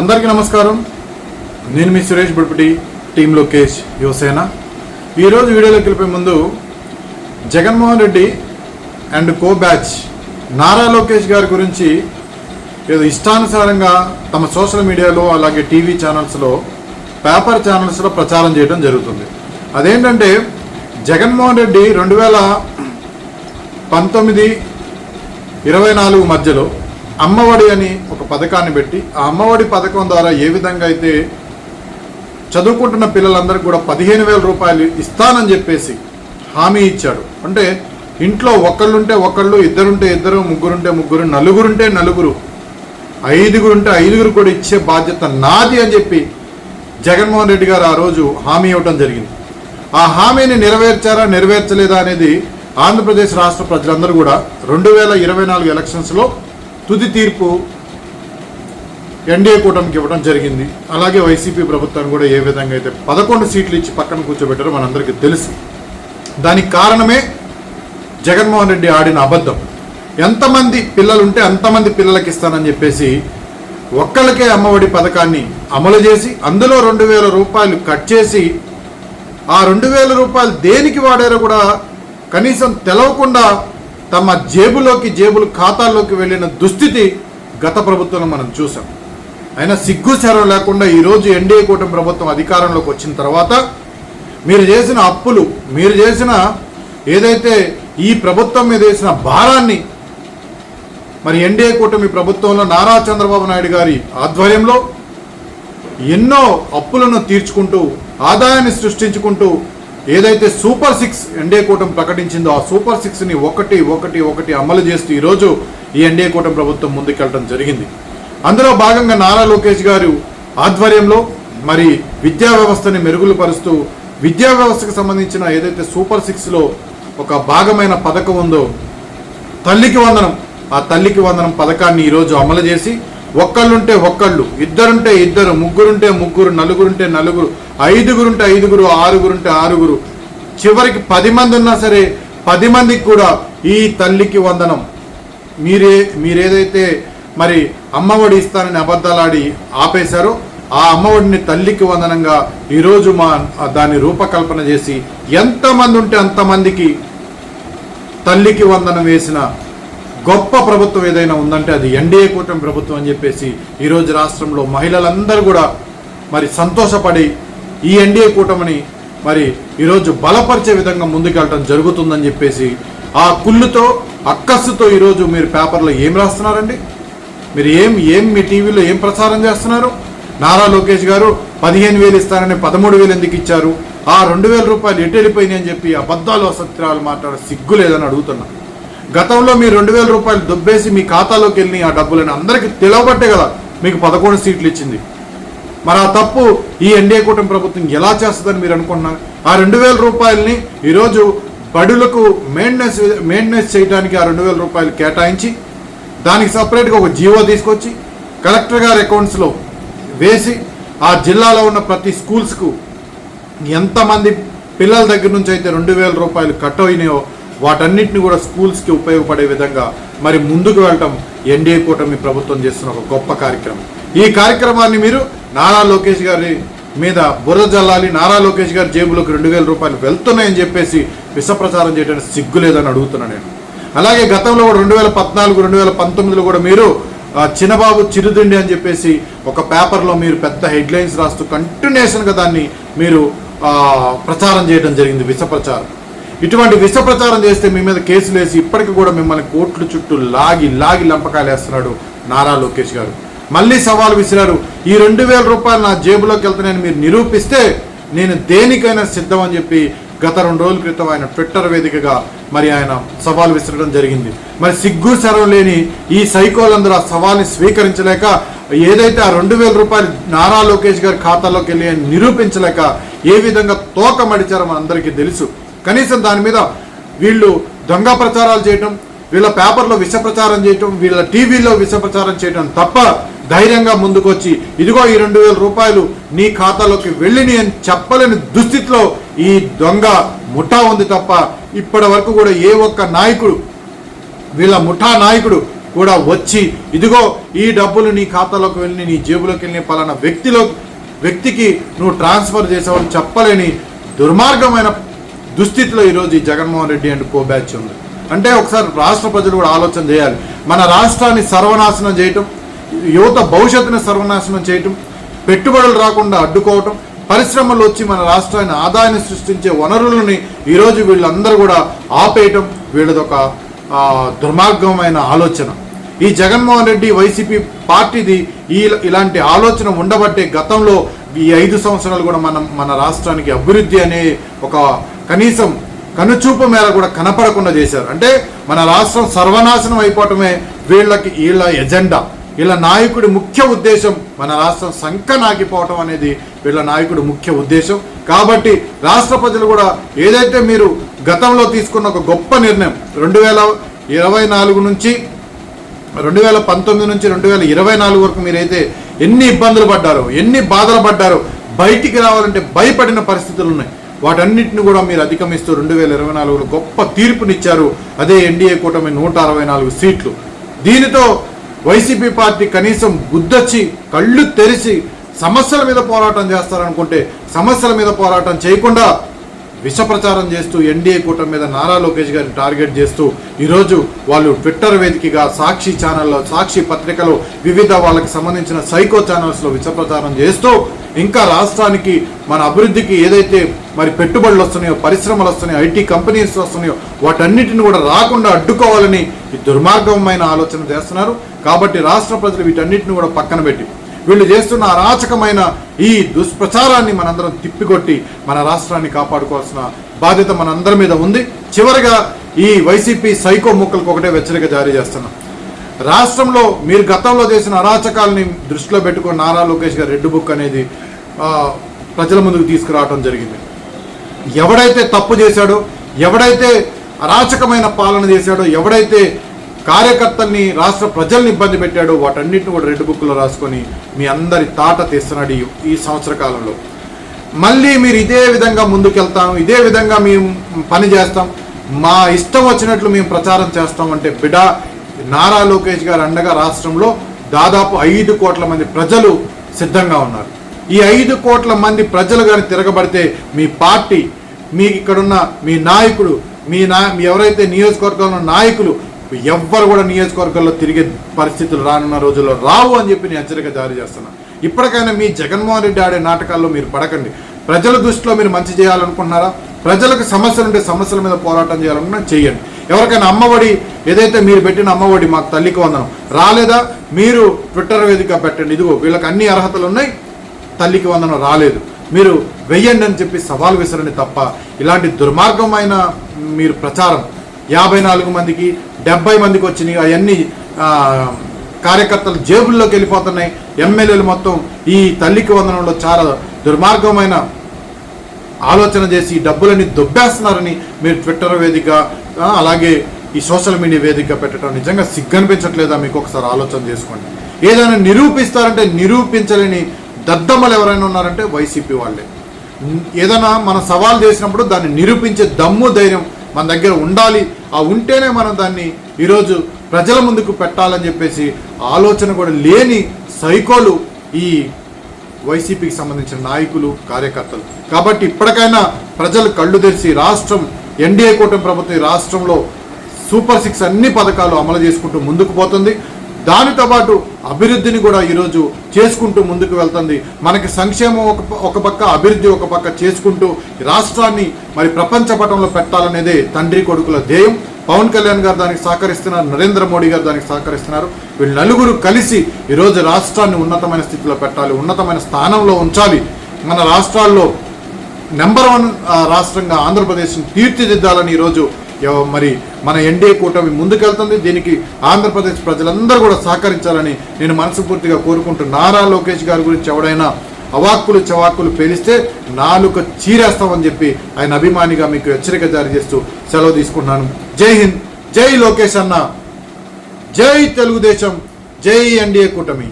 అందరికీ నమస్కారం. నేను మీ సురేష్ బుడిపటి టీం లోకేష్ యువసేన. ఈరోజు వీడియోలోకి వెళ్ళిపోయే ముందు Jaganmohan Reddy and co batch Nara Lokesh గారి గురించి ఏదో ఇష్టానుసారంగా తమ సోషల్ మీడియాలో అలాగే టీవీ ఛానల్స్లో పేపర్ ఛానల్స్లో ప్రచారం చేయడం జరుగుతుంది. అదేంటంటే జగన్మోహన్ రెడ్డి రెండు వేల పంతొమ్మిది ఇరవై నాలుగు మధ్యలో అమ్మఒడి అని ఒక పథకాన్ని పెట్టి ఆ అమ్మఒడి పథకం ద్వారా ఏ విధంగా అయితే చదువుకుంటున్న పిల్లలందరికీ కూడా పదిహేను వేల రూపాయలు ఇస్తానని చెప్పేసి హామీ ఇచ్చాడు. అంటే ఇంట్లో ఒకళ్ళుంటే ఒకళ్ళు ఇద్దరుంటే ఇద్దరు ముగ్గురుంటే ముగ్గురు నలుగురుంటే నలుగురు ఐదుగురుంటే ఐదుగురు కూడా ఇచ్చే బాధ్యత నాది అని చెప్పి జగన్మోహన్ రెడ్డి గారు ఆ రోజు హామీ ఇవ్వడం జరిగింది. ఆ హామీని నెరవేర్చారా నెరవేర్చలేదా అనేది ఆంధ్రప్రదేశ్ రాష్ట్ర ప్రజలందరూ కూడా రెండు వేల ఇరవై నాలుగు ఎలక్షన్స్లో తుది తీర్పు ఎన్డీఏ కూటమికి ఇవ్వడం జరిగింది. అలాగే వైసీపీ ప్రభుత్వాన్ని కూడా ఏ విధంగా అయితే పదకొండు సీట్లు ఇచ్చి పక్కన కూర్చోబెట్టారో మనందరికీ తెలుసు. దానికి కారణమే జగన్మోహన్ రెడ్డి ఆడిన అబద్ధం. ఎంతమంది పిల్లలుంటే అంతమంది పిల్లలకి ఇస్తానని చెప్పేసి ఒక్కళ్ళకే అమ్మఒడి పథకాన్ని అమలు చేసి అందులో రెండు వేల రూపాయలు కట్ చేసి ఆ రెండు వేల రూపాయలు దేనికి వాడారో కూడా కనీసం తెలవకుండా తమ జేబులోకి జేబులు ఖాతాల్లోకి వెళ్ళిన దుస్థితి గత ప్రభుత్వంలో మనం చూసాం. అయినా సిగ్గు శరం లేకుండా ఈరోజు ఎన్డీఏ కూటమి ప్రభుత్వం అధికారంలోకి వచ్చిన తర్వాత మీరు చేసిన అప్పులు మీరు చేసిన ఏదైతే ఈ ప్రభుత్వం మీద వేసిన భారాన్ని మరి ఎన్డీఏ కూటమి ప్రభుత్వంలో నారా చంద్రబాబు నాయుడు గారి ఆధ్వర్యంలో ఎన్నో అప్పులను తీర్చుకుంటూ ఆదాయాన్ని సృష్టించుకుంటూ ఏదైతే సూపర్ సిక్స్ ఎన్డీఏ కూటమి ప్రకటించిందో ఆ సూపర్ సిక్స్ని ఒకటి ఒకటి ఒకటి అమలు చేస్తూ ఈరోజు ఈ ఎన్డీఏ కూటమి ప్రభుత్వం ముందుకెళ్ళడం జరిగింది. అందులో భాగంగా నారా లోకేష్ గారు ఆధ్వర్యంలో మరి విద్యా వ్యవస్థని మెరుగులు పరుస్తూ విద్యా వ్యవస్థకు సంబంధించిన ఏదైతే సూపర్ సిక్స్లో ఒక భాగమైన పథకం ఉందో తల్లికి వందనం ఆ తల్లికి వందనం పథకాన్ని ఈరోజు అమలు చేసి ఒక్కళ్ళుంటే ఒక్కళ్ళు ఇద్దరుంటే ఇద్దరు ముగ్గురుంటే ముగ్గురు నలుగురుంటే నలుగురు ఐదుగురుంటే ఐదుగురు ఆరుగురుంటే ఆరుగురు. చివరికి పది మంది ఉన్నా సరే పది మందికి కూడా ఈ తల్లికి వందనం. మీరే మీరేదైతే మరి అమ్మఒడి ఇస్తానని అబద్ధాలాడి ఆపేశారో ఆ అమ్మఒడిని తల్లికి వందనంగా ఈరోజు మా దాన్ని రూపకల్పన చేసి ఎంతమంది ఉంటే అంతమందికి తల్లికి వందనం వేసిన గొప్ప ప్రభుత్వం ఏదైనా ఉందంటే అది ఎన్డీఏ కూటమి ప్రభుత్వం అని చెప్పేసి ఈరోజు రాష్ట్రంలో మహిళలందరూ కూడా మరి సంతోషపడి ఈ ఎన్డీఏ కూటమిని మరి ఈరోజు బలపరిచే విధంగా ముందుకెళ్ళటం జరుగుతుందని చెప్పేసి ఆ కుళ్ళుతో అక్కస్సుతో ఈరోజు మీరు పేపర్లో ఏం రాస్తున్నారండి? మీరు ఏం ఏం మీ టీవీలో ఏం ప్రచారం చేస్తున్నారు? నారా లోకేష్ గారు పదిహేను వేలు ఇస్తారని పదమూడు వేలు ఎందుకు ఇచ్చారు? ఆ రెండు వేల రూపాయలు ఎటు వెళ్ళిపోయినాయి అని చెప్పి అబద్ధాలు అసత్యాలు మాట్లాడ సిగ్గు లేదని అడుగుతున్నా. గతంలో మీ రెండు వేల రూపాయలు దుబ్బేసి మీ ఖాతాలోకి వెళ్ళి ఆ డబ్బులను అందరికీ తెలవబట్టే కదా మీకు పదకొండు సీట్లు ఇచ్చింది. మరి ఆ తప్పు ఈ ఎన్డీఏ కూటమి ప్రభుత్వం ఎలా చేస్తుందని మీరు అనుకున్నారు ఆ రెండు వేల రూపాయలని ఈరోజు బడులకు మెయింటెనెన్స్ మెయింటెనెన్స్ చేయడానికి ఆ రెండు వేల రూపాయలు కేటాయించి దానికి సపరేట్గా ఒక జీవో తీసుకొచ్చి కలెక్టర్ గారి అకౌంట్స్లో వేసి ఆ జిల్లాలో ఉన్న ప్రతి స్కూల్స్కు ఎంతమంది పిల్లల దగ్గర నుంచి అయితే రెండు వేల రూపాయలు కట్ అయినాయో వాటన్నిటిని కూడా స్కూల్స్కి ఉపయోగపడే విధంగా మరి ముందుకు వెళ్ళటం ఎన్డీఏ కూటమి ప్రభుత్వం చేస్తున్న ఒక గొప్ప కార్యక్రమం. ఈ కార్యక్రమాన్ని మీరు నారా లోకేష్ గారి మీద బురద జల్లాలి నారా లోకేష్ గారి జేబులోకి రెండు వేల రూపాయలు వెళ్తున్నాయని చెప్పేసి విషప్రచారం చేయడానికి సిగ్గు లేదని అడుగుతున్నా నేను. అలాగే గతంలో కూడా రెండు వేల పద్నాలుగు రెండు వేల పంతొమ్మిదిలో కూడా మీరు చిన్నబాబు చిరుదిండి అని చెప్పేసి ఒక పేపర్లో మీరు పెద్ద హెడ్లైన్స్ రాస్తూ కంటిన్యూషన్గా దాన్ని మీరు ప్రచారం చేయడం జరిగింది విష ప్రచారం ఇటువంటి విష ప్రచారం చేస్తే మీ మీద కేసులు వేసి ఇప్పటికి కూడా మిమ్మల్ని కోర్టుల చుట్టూ లాగి లాగి లంపకాలు వేస్తున్నాడు నారా లోకేష్ గారు. మళ్ళీ సవాల్ విసిరారు. ఈ రెండు వేల రూపాయలు నా జేబులోకి వెళ్తున్నాయని మీరు నిరూపిస్తే నేను దేనికైనా సిద్ధం అని చెప్పి గత రెండు రోజుల క్రితం ఆయన ట్విట్టర్ వేదికగా మరి ఆయన సవాల్ విసరడం జరిగింది. మరి సిగ్గు శరం లేని ఈ సైకోలందరూ ఆ సవాల్ని స్వీకరించలేక ఏదైతే ఆ రెండు వేల రూపాయలు నారా లోకేష్ గారి ఖాతాలోకి వెళ్ళి నిరూపించలేక ఏ విధంగా తోక మడిచారో మనందరికీ తెలుసు. కనీసం దాని మీద వీళ్ళు దొంగ ప్రచారాలు చేయటం వీళ్ళ పేపర్లో విష ప్రచారం చేయటం వీళ్ళ టీవీలో విష ప్రచారం చేయటం తప్ప ధైర్యంగా ముందుకొచ్చి ఇదిగో ఈ రెండు వేల రూపాయలు నీ ఖాతాలోకి వెళ్ళిని అని చెప్పలేని దుస్థితిలో ఈ దొంగ ముఠా ఉంది తప్ప ఇప్పటి వరకు కూడా ఏ ఒక్క నాయకుడు వీళ్ళ ముఠా నాయకుడు కూడా వచ్చి ఇదిగో ఈ డబ్బులు నీ ఖాతాలోకి వెళ్ళి నీ జేబులోకి వెళ్ళి పలానా వ్యక్తిలో వ్యక్తికి నువ్వు ట్రాన్స్ఫర్ చేసావని చెప్పలేని దుర్మార్గమైన దుస్థితిలో ఈరోజు ఈ Jaganmohan Reddy and co batch ఉంది. అంటే ఒకసారి రాష్ట్ర ప్రజలు కూడా ఆలోచన చేయాలి. మన రాష్ట్రాన్ని సర్వనాశనం చేయటం యువత భవిష్యత్తుని సర్వనాశనం చేయటం పెట్టుబడులు రాకుండా అడ్డుకోవటం పరిశ్రమలు వచ్చి మన రాష్ట్రాన్ని ఆదాయాన్ని సృష్టించే వనరులని ఈరోజు వీళ్ళందరూ కూడా ఆపేయటం వీళ్ళదొక దుర్మార్గమైన ఆలోచన. ఈ జగన్మోహన్ రెడ్డి వైసీపీ పార్టీది ఈ ఇలాంటి ఆలోచన ఉండబట్టే గతంలో ఈ ఐదు సంవత్సరాలు కూడా మనం మన రాష్ట్రానికి అభివృద్ధి అనే ఒక కనీసం కనుచూపు మేర కూడా కనపడకుండా చేశారు. అంటే మన రాష్ట్రం సర్వనాశనం అయిపోవటమే వీళ్ళకి వీళ్ళ ఎజెండా. వీళ్ళ నాయకుడి ముఖ్య ఉద్దేశం మన రాష్ట్రం సంఖ నాకిపోవటం అనేది వీళ్ళ నాయకుడి ముఖ్య ఉద్దేశం. కాబట్టి రాష్ట్ర ప్రజలు కూడా ఏదైతే మీరు గతంలో తీసుకున్న ఒక గొప్ప నిర్ణయం రెండు వేల ఇరవై నాలుగు నుంచి రెండు వేల పంతొమ్మిది నుంచి రెండు వేల ఇరవై నాలుగు వరకు మీరైతే ఎన్ని ఇబ్బందులు పడ్డారో ఎన్ని బాధలు పడ్డారో బయటికి రావాలంటే భయపడిన పరిస్థితులు ఉన్నాయి. వాటన్నిటిని కూడా మీరు అధిగమిస్తూ రెండు వేల ఇరవై నాలుగులో గొప్ప తీర్పునిచ్చారు. అదే ఎన్డీఏ కూటమి నూట అరవై నాలుగు సీట్లు. దీనితో వైసీపీ పార్టీ కనీసం గుద్దొచ్చి కళ్ళు తెరిచి సమస్యల మీద పోరాటం చేస్తారనుకుంటే సమస్యల మీద పోరాటం చేయకుండా విష ప్రచారం చేస్తూ ఎన్డీఏ కూటమి మీద నారా లోకేష్ గారిని టార్గెట్ చేస్తూ ఈరోజు వాళ్ళు ట్విట్టర్ వేదికగా సాక్షి ఛానల్లో సాక్షి పత్రికలో వివిధ వాళ్ళకి సంబంధించిన సైకో ఛానల్స్లో విష ప్రచారం చేస్తూ ఇంకా రాష్ట్రానికి మన అభివృద్ధికి ఏదైతే మరి పెట్టుబడులు వస్తున్నాయో పరిశ్రమలు వస్తున్నాయో ఐటీ కంపెనీస్ వస్తున్నాయో వాటన్నిటిని కూడా రాకుండా అడ్డుకోవాలని ఈ దుర్మార్గమైన ఆలోచన చేస్తున్నారు. కాబట్టి రాష్ట్ర ప్రజలు వీటన్నిటిని కూడా పక్కన పెట్టి వీళ్ళు చేస్తున్న అరాచకమైన ఈ దుష్ప్రచారాన్ని మనందరం తిప్పికొట్టి మన రాష్ట్రాన్ని కాపాడుకోవాల్సిన బాధ్యత మనందరి మీద ఉంది. చివరిగా ఈ వైసీపీ సైకో ముక్కలకు ఒకటే హెచ్చరిక జారీ చేస్తున్నాం. రాష్ట్రంలో మీరు గతంలో చేసిన అరాచకాలని దృష్టిలో పెట్టుకుని నారా లోకేష్ గారు రెడ్ బుక్ అనేది ప్రజల ముందుకు తీసుకురావడం జరిగింది. ఎవడైతే తప్పు చేశాడో ఎవడైతే అరాచకమైన పాలన చేశాడో ఎవడైతే కార్యకర్తల్ని రాష్ట్ర ప్రజల్ని ఇబ్బంది పెట్టాడో వాటన్నిటిని కూడా రెడ్ బుక్లో రాసుకొని మీ అందరి తాట తీస్తున్నాడు ఈ- ఈ సంవత్సర కాలంలో. మళ్ళీ మీరు ఇదే విధంగా ముందుకెళ్తాం ఇదే విధంగా మేము పని చేస్తాం. మా ఇష్టం వచ్చినట్లు మేము ప్రచారం చేస్తాం అంటే బిడా నారా లోకేష్ గారు అండగా రాష్ట్రంలో దాదాపు ఐదు కోట్ల మంది ప్రజలు సిద్ధంగా ఉన్నారు. ఈ ఐదు కోట్ల మంది ప్రజలు కానీ తిరగబడితే మీ పార్టీ మీకు ఇక్కడున్న మీ నాయకుడు మీ నా మీ ఎవరైతే నియోజకవర్గంలో నాయకులు ఎవ్వరు కూడా నియోజకవర్గాల్లో తిరిగే పరిస్థితులు రానున్న రోజుల్లో రావు అని చెప్పి నేను హెచ్చరిక జారీ చేస్తున్నాను ఇప్పటికైనా మీ జగన్మోహన్ రెడ్డి ఆడే నాటకాల్లో మీరు పడకండి. ప్రజల దృష్టిలో మీరు మంచి చేయాలనుకుంటున్నారా? ప్రజలకు సమస్యలు ఉంటే సమస్యల మీద పోరాటం చేయాలనుకున్నా చేయండి. ఎవరికైనా అమ్మఒడి ఏదైతే మీరు పెట్టిన అమ్మఒడి మాకు తల్లికి వందనం. రాలేదా? మీరు ట్విట్టర్ వేదిక పెట్టండి. ఇదిగో వీళ్ళకి అన్ని అర్హతలు ఉన్నాయి. తల్లికి వందనం రాలేదు. మీరు వెయ్యండి అని చెప్పి సవాల్ విసరండి తప్ప ఇలాంటి దుర్మార్గమైన మీరు ప్రచారం యాభై నాలుగు మందికి డెబ్బై మందికి వచ్చినాయి. అవన్నీ కార్యకర్తలు జేబుల్లోకి వెళ్ళిపోతున్నాయి. ఎమ్మెల్యేలు మొత్తం ఈ తల్లికి వందనంలో చాలా దుర్మార్గమైన ఆలోచన చేసి డబ్బులని దొబ్బేస్తున్నారని మీరు ట్విట్టర్ వేదిక అలాగే ఈ సోషల్ మీడియా వేదిక పెట్టడం నిజంగా సిగ్గనిపించట్లేదా మీకు ఒకసారి ఆలోచన చేసుకోండి. ఏదైనా నిరూపిస్తారంటే నిరూపించలేని దద్దమ్మలు ఎవరైనా ఉన్నారంటే వైసీపీ వాళ్ళే. ఏదైనా మనం సవాల్ చేసినప్పుడు దాన్ని నిరూపించే దమ్ము ధైర్యం మన దగ్గర ఉండాలి. ఆ ఉంటేనే మనం దాన్ని ఈరోజు ప్రజల ముందుకు పెట్టాలని చెప్పేసి ఆలోచన కూడా లేని సైకోలు ఈ వైసీపీకి సంబంధించిన నాయకులు కార్యకర్తలు. కాబట్టి ఇప్పటికైనా ప్రజలు కళ్ళు తెరిచి రాష్ట్రం ఎన్డీఏ కూటమి ప్రభుత్వం ఈ రాష్ట్రంలో సూపర్ సిక్స్ అన్ని పథకాలు అమలు చేసుకుంటూ ముందుకు పోతుంది. దానితో పాటు అభివృద్ధిని కూడా ఈరోజు చేసుకుంటూ ముందుకు వెళ్తుంది. మనకి సంక్షేమం ఒక ఒక పక్క అభివృద్ధి ఒక పక్క చేసుకుంటూ రాష్ట్రాన్ని మరి ప్రపంచ పటంలో పెట్టాలనేదే తండ్రి కొడుకుల ధ్యేయం. పవన్ కళ్యాణ్ గారు దానికి సహకరిస్తున్నారు నరేంద్ర మోడీ గారు దానికి సహకరిస్తున్నారు. వీళ్ళు నలుగురు కలిసి ఈరోజు రాష్ట్రాన్ని ఉన్నతమైన స్థితిలో పెట్టాలి ఉన్నతమైన స్థానంలో ఉంచాలి. మన రాష్ట్రాల్లో నెంబర్ వన్ రాష్ట్రంగా ఆంధ్రప్రదేశ్ను తీర్చిదిద్దాలని ఈరోజు మరి మన ఎన్డీఏ కూటమి ముందుకెళ్తుంది. దీనికి ఆంధ్రప్రదేశ్ ప్రజలందరూ కూడా సహకరించాలని నేను మనస్ఫూర్తిగా కోరుకుంటూ నారా లోకేష్ గారి గురించి ఎవడైనా అవాక్కులు చవాక్కులు పేలిస్తే నాలుక చీరేస్తామని చెప్పి ఆయన అభిమానిగా మీకు హెచ్చరిక జారీ చేస్తూ సెలవు తీసుకుంటున్నాను. జై హింద్ జై లోకేష్ అన్న. జై తెలుగుదేశం జై ఎన్డీఏ కూటమి.